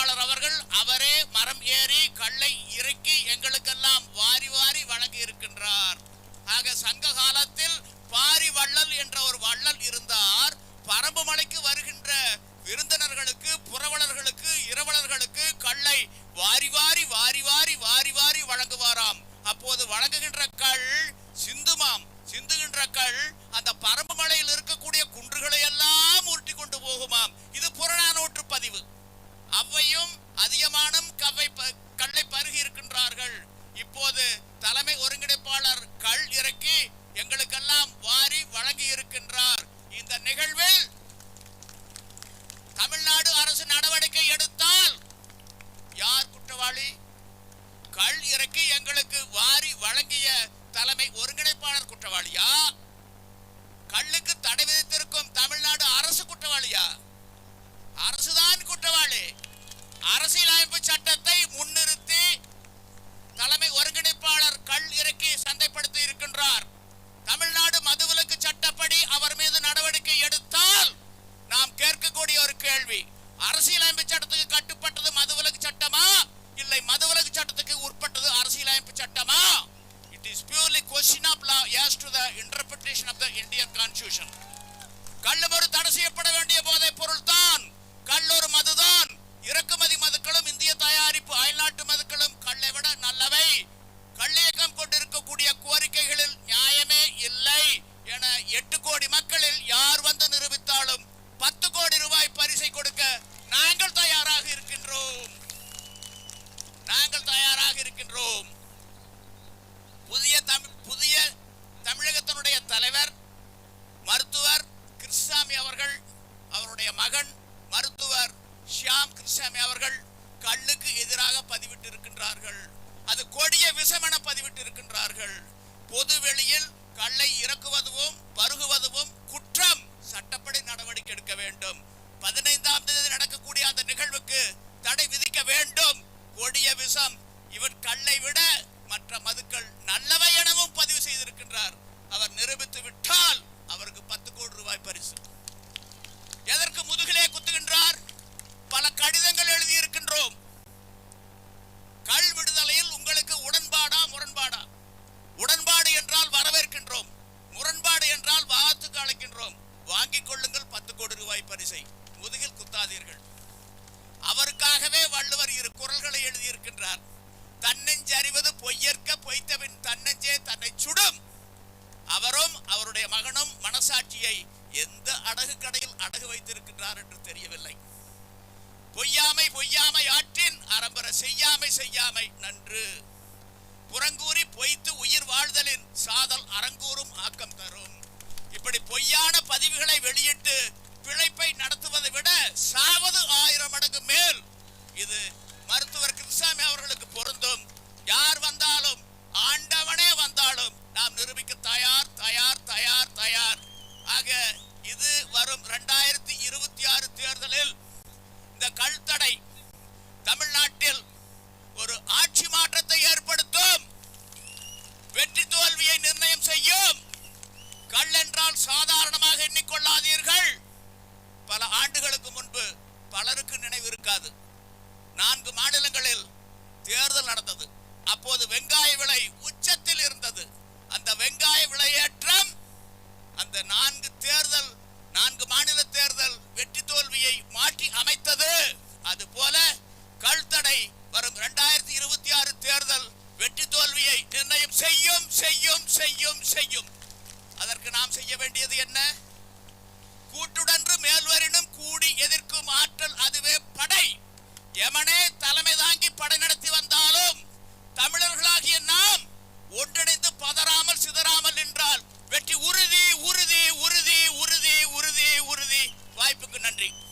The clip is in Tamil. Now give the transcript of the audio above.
ஒருங்கிணைப்பாளர் அவர்கள் அவரே மரம் ஏறி கல்லை இறக்கி எங்களுக்கெல்லாம் வாரி வாரி வழங்கி இருக்கின்றார். ஆக சங்க காலத்தில் பாரி வள்ளல் என்ற ஒரு வள்ளல் இருந்தார். பரம்பு மலைக்கு வருகின்ற விருந்தினர்களுக்கு புறவலர்களுக்கு இரவலர்களுக்கு கல்லை வாரி வாரி வாரி வாரி வாரி வாரி வழங்குவாராம். அப்போது வழங்குகின்ற கல் சிந்துமாம். சிந்துகின்ற கல் அந்த பரம்பு மலை தலைமை ஒருங்கிணைப்பாளர் குற்றவாளியா? Interpretation of the Indian constitution கள்ளும் தடை செய்யப்பட வேண்டிய போதைப் பொருள் தான் கள் மதுதான். இறக்குமதி மதுக்களும் இந்திய தயாரிப்பு மகன் மருத்துவர் ஷியாம் கிருஷ்ணாமி அவர்கள் கல்லுக்கு எதிராக பதிவிட்டு இருக்கின்றார்கள் அது கொடிய விஷம் என பதிவிட்டு இருக்கின்றார்கள் பொது வெளியில் கல்லை இறக்குவதும் பருகுவதும் குற்றம் சட்டப்படி நடவடிக்கை எடுக்க வேண்டும். பதினைந்தாம் தேதி நடக்க வாங்கிக் கொள்ளுங்கள் பத்து கோடி ரூபாய் பரிசை. முதுகில் குத்தாதீர்கள். அவருக்காகவே வள்ளுவர் இரு குரல்களை எழுதியிருக்கின்றார். தன்னெஞ்சறிவது பொய்யற்க பொய்த்தவின் தன்னெஞ்சே தன்னை சுடும். அவரும் அவருடைய மகனும் மனசாட்சியை எந்த அடகு கடையில் அடகு வைத்திருக்கின்றார் என்று தெரியவில்லை. பொய்யாமை பொய்யாமை ஆற்றின் அரம்பர செய்யாமை செய்யாமை நன்று. புறங்கூறி பொய்த்து உயிர் வாழ்தலின் சாதல் அறங்கூறும் ஆக்கம் தரும். இப்படி பொய்யான பதிவுகளை வெளியிட்டு பிழைப்பை நடத்துவது அப்போது வெங்காய விலை உச்சத்தில் இருந்தது. அந்த வெங்காய விலையேற்றம் அந்த நான்கு தேர்தல் நான்கு மாநில தேர்தல் வெற்றி தோல்வியை மாற்றி அமைத்தது. அது போல கல்தடை வரும் இரண்டாயிரத்தி இருபத்தி ஆறு தேர்தல் வெற்றி தோல்வியை நிர்ணயம் செய்யும் செய்யும் செய்யும் செய்யும். அதற்கு நாம் செய்ய வேண்டியது என்ன? கூட்டுடன்